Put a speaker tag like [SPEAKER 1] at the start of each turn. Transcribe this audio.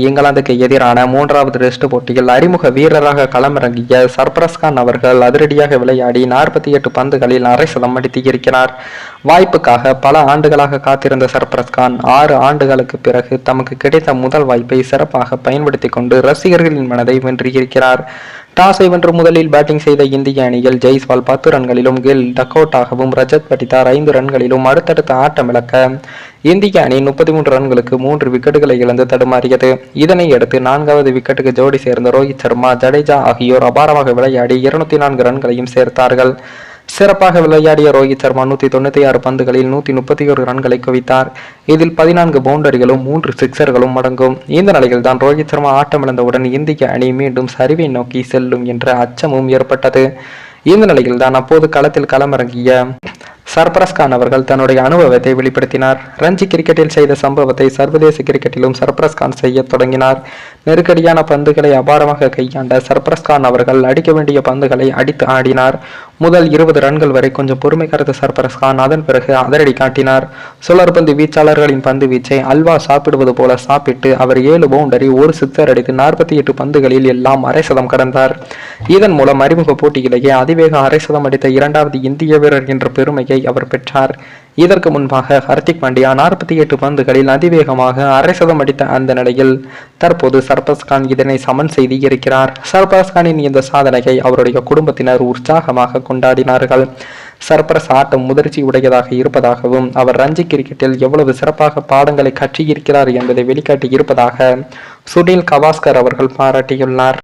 [SPEAKER 1] இங்கிலாந்துக்கு எதிரான மூன்றாவது டெஸ்ட் போட்டியில் அறிமுக வீரராக களமிறங்கிய சர்பரஸ் கான் அவர்கள் அதிரடியாக விளையாடி நாற்பத்தி எட்டு பந்துகளில் அரை சதம் அடித்திருக்கிறார் வாய்ப்புக்காக பல ஆண்டுகளாக காத்திருந்த சர்பரஸ் கான் ஆறு ஆண்டுகளுக்கு பிறகு தமக்கு கிடைத்த முதல் வாய்ப்பை சிறப்பாக பயன்படுத்திக் கொண்டு ரசிகர்களின் மனதை வென்றியிருக்கிறார் டாஸை வென்று முதலில் பேட்டிங் செய்த இந்திய அணியில் ஜெய்ஸ்வால் பத்து ரன்களிலும் கில் டக்கோட்டாகவும் ரஜத் பட்டிதார் ஐந்து ரன்களிலும் அடுத்தடுத்த ஆட்டமிழக்க இந்திய அணி முப்பத்தி மூன்று ரன்களுக்கு மூன்று விக்கெட்டுகளை இழந்து தடுமாறியது. இதனை அடுத்து நான்காவது விக்கெட்டுக்கு ஜோடி சேர்ந்த ரோஹித் சர்மா ஜடேஜா ஆகியோர் அபாரமாக விளையாடி இருநூத்தி நான்கு ரன்களையும் சேர்த்தார்கள். சிறப்பாக விளையாடிய ரோஹித் சர்மா நூத்தி தொண்ணூத்தி ஆறு பந்துகளில் நூத்தி முப்பத்தி ஒரு ரன்களை குவித்தார். இதில் பதினான்கு பவுண்டரிகளும் மூன்று சிக்சர்களும் அடங்கும். இந்த நிலையில் தான் ரோஹித் சர்மா ஆட்டமிழந்தவுடன் இந்திய அணி மீண்டும் சரிவை நோக்கி செல்லும் என்ற அச்சமும் ஏற்பட்டது. இந்த நிலையில் தான் அப்போது களத்தில் களமிறங்கிய சர்பரஸ் கான் அவர்கள் தன்னுடைய அனுபவத்தை வெளிப்படுத்தினார். ரஞ்சி கிரிக்கெட்டில் செய்த சம்பவத்தை சர்வதேச கிரிக்கெட்டிலும் சர்பரஸ் கான் செய்ய தொடங்கினார். நெருக்கடியான பந்துகளை அபாரமாக கையாண்ட சர்பரஸ் கான் அவர்கள் அடிக்க வேண்டிய பந்துகளை அடித்து ஆடினார். முதல் இருபது ரன்கள் வரை கொஞ்சம் பொறுமை கருத்த சர்பரஸ் கான் அதன் பிறகு அதிரடி காட்டினார். சுழற்பந்து வீச்சாளர்களின் பந்து வீச்சை அல்வா சாப்பிடுவது போல சாப்பிட்டு அவர் ஏழு பவுண்டரி ஒரு சித்தர் அடித்து நாற்பத்தி எட்டு பந்துகளில் எல்லாம் அரைசதம் கடந்தார். இதன் மூலம் அறிமுக போட்டியிலேயே அதிவேக அரைசதம் அடித்த இரண்டாவது இந்திய வீரர் என்ற பெருமையை அவர் பெற்றார். இதற்கு முன்பாக ஹர்திக் பாண்டியா நாற்பத்தி எட்டு பந்துகளில் அதிவேகமாக அரை சதம் அடித்த அந்த நிலையில் தற்போது சர்பஸ் கான் இதனை சமன் செய்து இருக்கிறார். சர்பஸ் கானின் இந்த சாதனையை அவருடைய குடும்பத்தினர் உற்சாகமாக கொண்டாடினார்கள். சர்பரஸ் ஆட்டம் முதிர்ச்சி உடையதாக இருப்பதாகவும் அவர் ரஞ்சி கிரிக்கெட்டில் எவ்வளவு சிறப்பாக பாடங்களை கற்றியிருக்கிறார் என்பதை வெளிக்காட்டி இருப்பதாக சுனில் கவாஸ்கர் அவர்கள் பாராட்டியுள்ளார்.